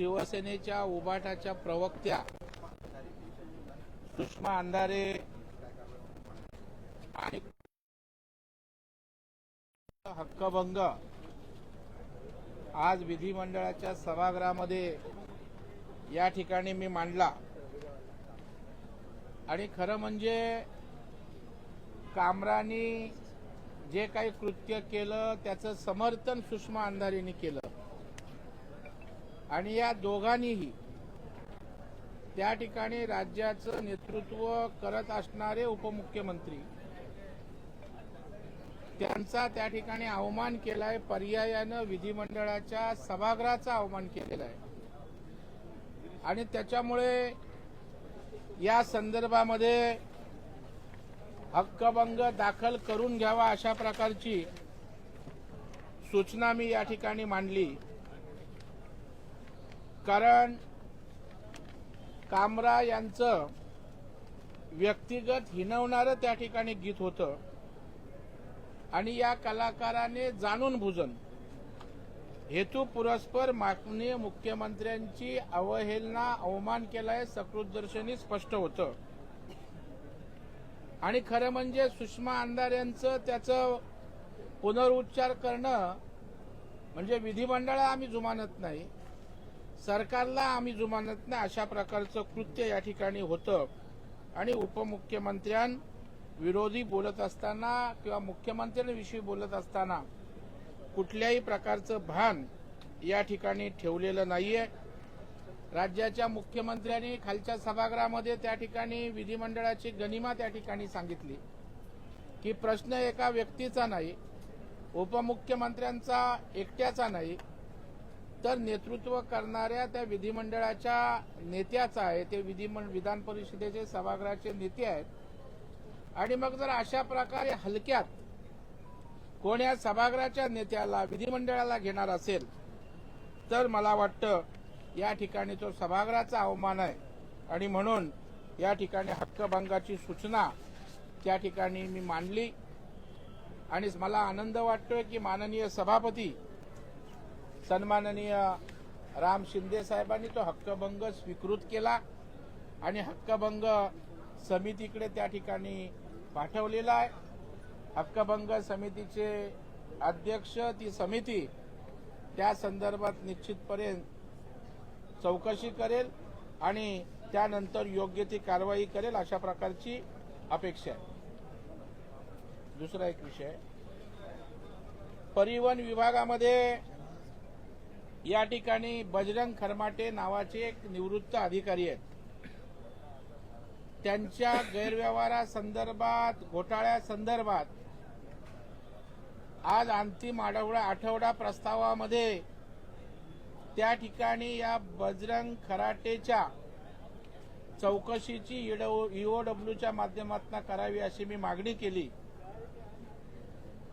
शिवसेनेच्या उबाटाच्या प्रवक्त्या सुषमा अंधारे आणि हक्कभंग आज विधिमंडळाच्या सभागृहामध्ये या ठिकाणी मी मांडला. आणि खरं म्हणजे कामरानी जे काही कृत्य केलं त्याचं समर्थन सुषमा अंधारेंनी केलं. आणि या दोघांनीही त्या ठिकाणी राज्याचं नेतृत्व करत असणारे उपमुख्यमंत्री त्यांचा त्या ठिकाणी अवमान केलाय पर्यायानं विधिमंडळाच्या सभागृहाचा अवमान केलेला आहे. आणि त्याच्यामुळे या संदर्भामध्ये हक्कभंग दाखल करून घ्यावा अशा प्रकारची सूचना मी या ठिकाणी मांडली. कारण कामरा यांचं व्यक्तिगत हिनवणारं त्या ठिकाणी गीत होतं. आणि या कलाकाराने जाणून बुजून हेतू पुरस्पर माननीय मुख्यमंत्र्यांची अवहेलना अवमान केलाय सकृतदर्शनी स्पष्ट होतं. आणि खरं म्हणजे सुषमा अंधार यांचं त्याचं पुनरुच्चार करणं म्हणजे विधिमंडळ आम्ही जुमानत नाही. सरकारला आम्ही जुमानत नाही अशा प्रकारचं कृत्य या ठिकाणी होतं. आणि उपमुख्यमंत्र्यांविरोधी बोलत असताना किंवा मुख्यमंत्र्यांविषयी बोलत असताना कुठल्याही प्रकारचं भान या ठिकाणी ठेवलेलं नाहीये. राज्याच्या मुख्यमंत्र्यांनी खालच्या सभागृहामध्ये त्या ठिकाणी विधिमंडळाची गनिमा त्या ठिकाणी सांगितली. की प्रश्न एका व्यक्तीचा नाही उपमुख्यमंत्र्यांचा एकट्याचा नाही तर नेतृत्व करणाऱ्या त्या विधिमंडळाच्या नेत्याचा आहे ते विधिमंडळ विधान परिषदेचे सभागृहाचे नेते आहेत. आणि मग जर अशा प्रकारे हलक्यात कोण्या सभागृहाच्या नेत्याला विधिमंडळाला घेणार असेल तर मला वाटतं या ठिकाणी तो सभागृहाचा अवमान आहे. आणि म्हणून या ठिकाणी हक्कभंगाची सूचना त्या ठिकाणी मी मांडली. आणि मला आनंद वाटतोय की माननीय सभापती सन्माननीय राम शिंदे साहेबांनी तो हक्कभंग स्वीकृत केला आणि हक्कभंग समितीकडे त्या ठिकाणी पाठवलेला आहे. हक्कभंग समितीचे अध्यक्ष ती समिती त्या संदर्भात निश्चितपर्यंत चौकशी करेल आणि त्यानंतर योग्य ती कारवाई करेल अशा प्रकारची अपेक्षा आहे. दुसरा एक विषय. परिवहन विभागामध्ये या ठिकाणी बजरंग खरमाटे नावाचे एक निवृत्त अधिकारी आहेत. त्यांच्या गैरव्यवहारासंदर्भात घोटाळ्यासंदर्भात आज अंतिम आठवडा आठवडा प्रस्तावामध्ये त्या ठिकाणी या बजरंग खराटेच्या चौकशीची ईओडब्ल्यूच्या माध्यमातून करावी अशी मी मागणी केली.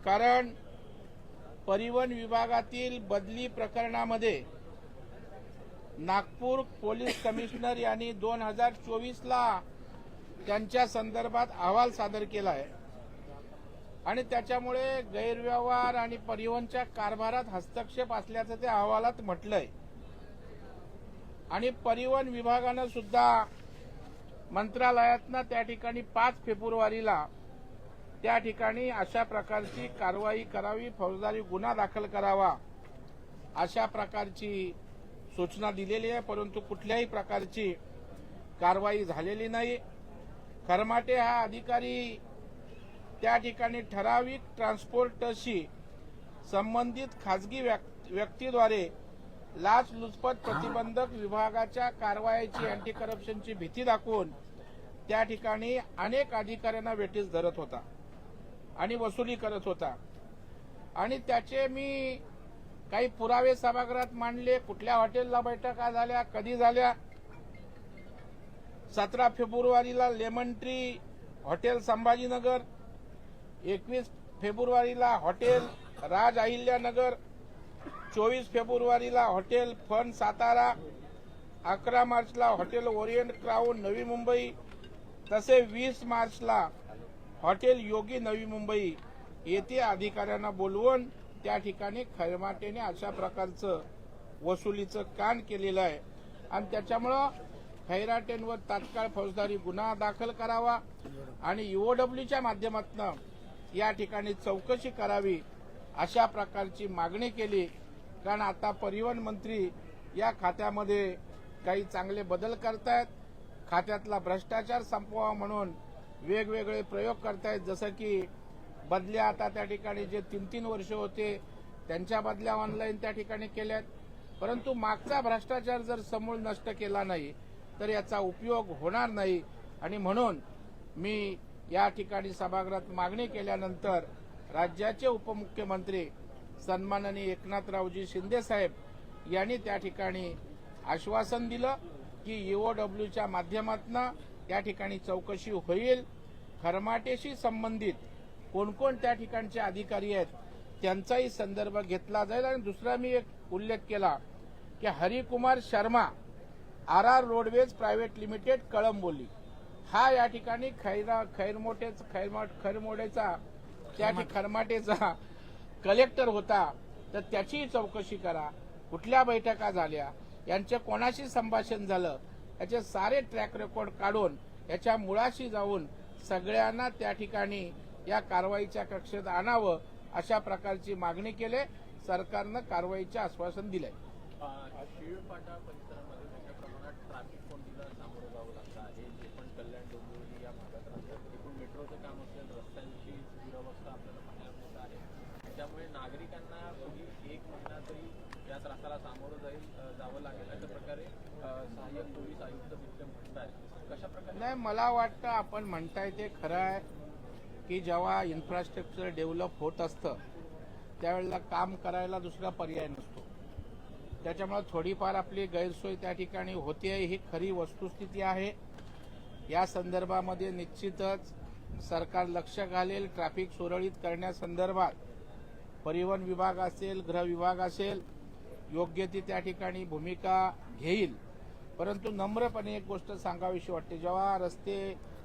कारण परिवहन विभागातील बदली प्रकरणामध्ये नागपूर पोलीस कमिशनर यांनी दोन हजार चोवीसला त्यांच्या संदर्भात अहवाल सादर केला आहे. आणि त्याच्यामुळे गैरव्यवहार आणि परिवहनच्या कारभारात हस्तक्षेप असल्याचं त्या अहवालात म्हटलंय. आणि परिवहन विभागानं सुद्धा मंत्रालयातनं त्या ठिकाणी पाच फेब्रुवारीला त्या ठिकाणी अशा प्रकारची कारवाई करावी फौजदारी गुन्हा दाखल करावा अशा प्रकारची सूचना दिलेली आहे परंतु कुठल्याही प्रकारची कारवाई झालेली नाही. खरमाटे हा अधिकारी त्या ठिकाणी ठराविक ट्रान्सपोर्टशी संबंधित खासगी व्यक्तीद्वारे लाचलुचपत प्रतिबंधक विभागाच्या कारवाईची अँटी करप्शनची भीती दाखवून त्या ठिकाणी अनेक अधिकाऱ्यांना वेटीस धरत होता. आणि वसुली करत होता. आणि त्याचे मी काही पुरावे सभागृहात मांडले. कुठल्या हॉटेलला बैठका झाल्या कधी झाल्या? सतरा फेब्रुवारीला लेमन ट्री हॉटेल संभाजीनगर एकवीस फेब्रुवारीला हॉटेल राज अहिल्यानगर चोवीस फेब्रुवारीला हॉटेल फन सातारा अकरा मार्चला hotel Orient crown Navi Mumbai तसे वीस मार्चला हॉटेल योगी नवी मुंबई येथे अधिकाऱ्यांना बोलवून त्या ठिकाणी खैरमाटेने अशा प्रकारचं वसुलीचं कान केलेलं आहे. आणि त्याच्यामुळं खैराटेंवर तात्काळ फौजदारी गुन्हा दाखल करावा आणि ईओडब्ल्यूच्या माध्यमातून या ठिकाणी चौकशी करावी अशा प्रकारची मागणी केली. कारण आता परिवहन मंत्री या खात्यामध्ये काही चांगले बदल करतायत. खात्यातला भ्रष्टाचार संपवा म्हणून वेगवेगळे प्रयोग करतायत. जसं की बदल्या आता त्या ठिकाणी जे तीन तीन वर्ष होते त्यांच्या बदल्या ऑनलाईन त्या ठिकाणी केल्यात. परंतु मागचा भ्रष्टाचार जर समूळ नष्ट केला नाही तर याचा उपयोग होणार नाही. आणि म्हणून मी या ठिकाणी सभागृहात मागणी केल्यानंतर राज्याचे उपमुख्यमंत्री सन्माननीय एकनाथरावजी शिंदेसाहेब यांनी त्या ठिकाणी आश्वासन दिलं की ईओडब्ल्यूच्या माध्यमातून त्या ठिकाणी चौकशी होईल. खरमाटेशी संबंधित कोणकोण त्या ठिकाणचे अधिकारी आहेत त्यांचाही संदर्भ घेतला जाईल. आणि दुसरा मी एक उल्लेख केला की Harikumar Sharma R R roadways private limited Kalamboli. हा या ठिकाणी खैरा खैरमोटेच खैरमोट खैरमोडेचा त्या खरमाटेचा कलेक्टर होता. तर त्याचीही चौकशी करा. कुठल्या बैठका झाल्या? यांचे कोणाशी संभाषण झालं? याचे सारे ट्रॅक रेकॉर्ड काढून याच्या मुळाशी जाऊन सगळ्यांना त्या ठिकाणी या कारवाईच्या कक्षेत आणावं अशा प्रकारची मागणी केली. सरकारनं कारवाईचे आश्वासन दिलंय. त्यामुळे नागरिकांना एक महिना तरी या त्रासाला सामोरं जाईल जावं लागेल अशा प्रकारे नाही मला वाटतं आपण म्हणताय ते खरं आहे की जेव्हा इन्फ्रास्ट्रक्चर डेव्हलप होत असतं त्यावेळेला काम करायला दुसरा पर्याय नसतो. त्याच्यामुळे थोडीफार आपली गैरसोय त्या ठिकाणी होते ही खरी वस्तुस्थिती आहे. या संदर्भामध्ये निश्चितच सरकार लक्ष घालेल ट्रॅफिक सुरळीत करण्यासंदर्भात. परिवहन विभाग असेल गृह विभाग असेल योग्य ती त्या ठिकाणी भूमिका घेईल. परंतु नम्रपणे एक गोष्ट सांगावीशी वाटते. जेव्हा रस्ते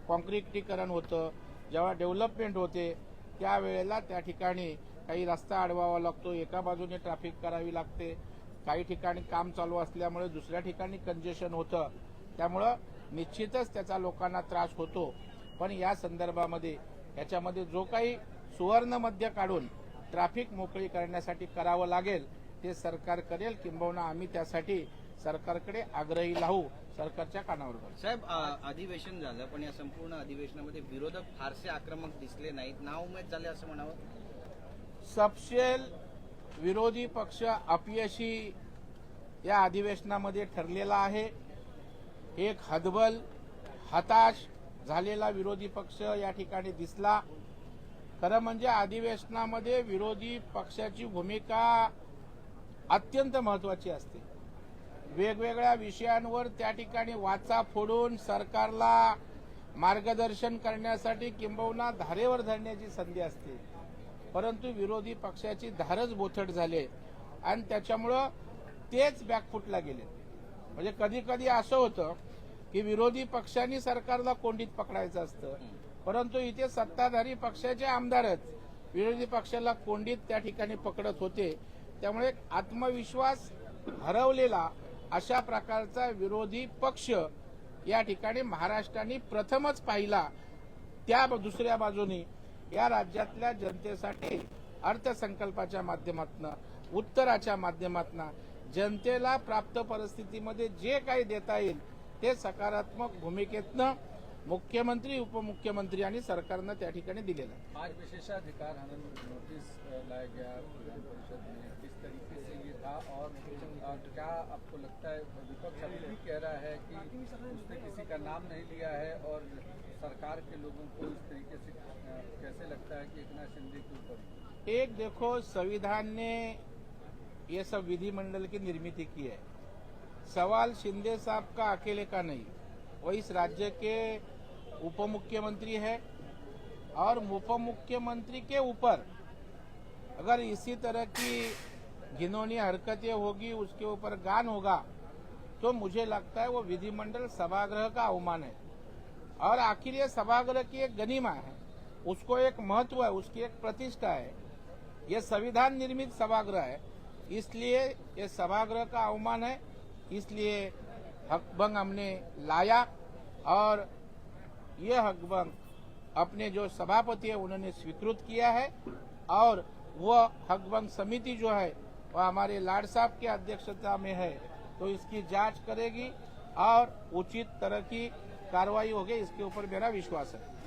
कॉन्क्रिटीकरण होतं जेव्हा डेव्हलपमेंट होते त्यावेळेला त्या ठिकाणी काही रस्ता अडवावा लागतो. एका बाजूने ट्रॅफिक करावी लागते. काही ठिकाणी काम चालू असल्यामुळे दुसऱ्या ठिकाणी कंजेशन होतं. त्यामुळं निश्चितच त्याचा लोकांना त्रास होतो. पण या संदर्भामध्ये याच्यामध्ये जो काही सुवर्णमध्य काढून ट्रॅफिक मोकळी करण्यासाठी करावं लागेल ते सरकार करेल. किंबहुना आम्ही त्यासाठी सरकारकडे आग्रही राहू सरकारच्या कानावर. साहेब अधिवेशन झालं पण या संपूर्ण अधिवेशनामध्ये विरोधक फारसे आक्रमक दिसले नाहीत. नाउमेद झाले असं म्हणावं? सपशेल विरोधी पक्ष अपयशी या अधिवेशनामध्ये ठरलेला आहे. एक हतबल हताश झालेला विरोधी पक्ष या ठिकाणी दिसला. खरं म्हणजे अधिवेशनामध्ये विरोधी पक्षाची भूमिका अत्यंत महत्वाची असते. वेगवेगळ्या विषयांवर त्या ठिकाणी वाचा फोडून सरकारला मार्गदर्शन करण्यासाठी किंबहुना धारेवर धरण्याची संधी असते. परंतु विरोधी पक्षाची धारच बोथट झाले आणि त्याच्यामुळं तेच बॅकफुटला गेले. म्हणजे कधी कधी असं होतं की विरोधी पक्षांनी सरकारला कोंडीत पकडायचं असतं. परंतु इथे सत्ताधारी पक्षाचे आमदारच विरोधी पक्षाला कोंडीत त्या ठिकाणी पकडत होते. त्यामुळे एक आत्मविश्वास हरवलेला अशा प्रकारचा विरोधी पक्ष या ठिकाणी महाराष्ट्राने प्रथमच पाहिला. त्या दुसऱ्या बाजूने या राज्यातल्या जनतेसाठी अर्थसंकल्पाच्या माध्यमातून उत्तराच्या माध्यमातून जनतेला प्राप्त परिस्थितीमध्ये जे काही देता येईल ते सकारात्मक भूमिकेतनं मुख्यमंत्री उपमुख्यमंत्री आणि सरकारनं त्या ठिकाणी दिलेलं आज विशेषाधिकार नोटीस लाया गया विधान परिषद में किस तरीके था और क्या आपको लगता है विपक्ष अभी भी कह रहा है कि उसने किसी का नाम नहीं लिया है और सरकार के लोगों को इस तरीके से कैसे लगता है कि एकनाथ शिंदे के ऊपर? एक देखो, संविधान ने ये सब विधिमंडल की निर्मित की है। सवाल शिंदे साहब का अकेले का नहीं। वो इस राज्य के उप मुख्यमंत्री है और उप मुख्यमंत्री के ऊपर अगर इसी तरह की घिनौनी हरकतें होगी, उसके ऊपर गान होगा तो मुझे लगता है वो विधिमंडल सभागृह का अवमान है। और आखिर ये सभागृह की एक गनिमा है। उसको एक महत्व है, उसकी एक प्रतिष्ठा है। ये संविधान निर्मित सभागृह है, इसलिए ये सभागृह का अवमान है। इसलिए हकभंग हमने लाया और ये हकभंग अपने जो सभापति है, उन्होंने स्वीकृत किया है। और वो हकभंग समिति जो है वह हमारे लाड साहब की अध्यक्षता में है तो इसकी जांच करेगी और उचित तरह की कार्रवाई होगी इसके ऊपर मेरा विश्वास है।